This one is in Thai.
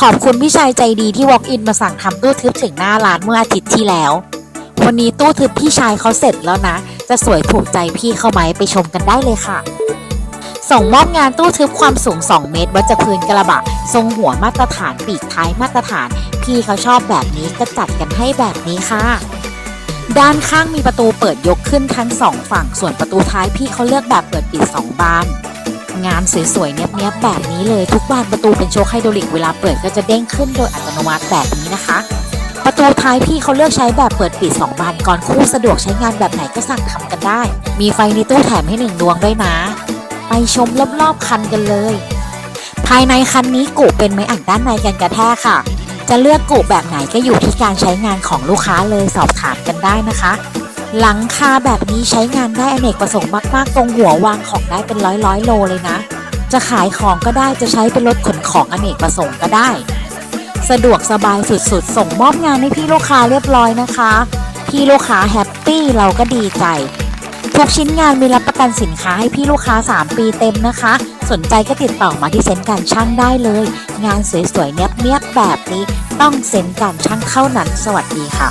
ขอบคุณพี่ชายใจดีที่ walk in มาสั่งทำตู้ทึบถึงหน้าร้านเมื่ออาทิตย์ที่แล้ว วันนี้ตู้ทึบพี่ชายเขาเสร็จแล้วนะ จะสวยถูกใจพี่เข้าไหมไปชมกันได้เลยค่ะ ส่งมอบงานตู้ทึบความสูง 2 เมตร วัดจากพื้นกระบะ ทรงหัวมาตรฐานปีกท้ายมาตรฐาน พี่เขาชอบแบบนี้ก็จัดกันให้แบบนี้ค่ะ ด้านข้างมีประตูเปิดยกขึ้นทั้งสองฝั่ง ส่วนประตูท้ายพี่เขาเลือกแบบเปิดปิดสองบาน งานสวยๆเนี้ยบๆแบบนี้เลยทุกบานประตูเป็นโชคไฮดรอลิกเวลาเปิดก็จะเด้งขึ้นโดยอัตโนมัติแบบนี้นะคะ ประตูท้ายพี่เขาเลือกใช้แบบเปิดปิด 2 บานก่อนคู่สะดวกใช้งานแบบไหนก็สั่งทำกันได้ มีไฟในตู้แถมให้หนึ่งดวงด้วยนะ ไปชมรอบๆคันกันเลย ภายในคันนี้กุเป็นไม้อัดด้านในกันกระแทกค่ะ จะเลือกกุแบบไหนก็อยู่ที่การใช้งานของลูกค้าเลยสอบถามกันได้นะคะ หลังคาแบบนี้ใช้งานได้อเนกประสงค์มากๆ ตรงหัววางของได้เป็นร้อยร้อยโลเลยนะ จะขายของก็ได้จะใช้เป็นรถขนของอเนกประสงค์ก็ได้ สะดวกสบายสุดๆ ส่งมอบงานให้พี่ลูกค้าเรียบร้อยนะคะ พี่ลูกค้าแฮปปี้เราก็ดีใจ ทุกชิ้นงานมีรับประกันสินค้าให้พี่ลูกค้า 3 ปีเต็มนะคะ สนใจก็ติดต่อมาที่เซ็นการช่างได้เลย งานสวยๆเนียบๆแบบนี้ต้องเซ็นการช่างเท่านั้น สวัสดีค่ะ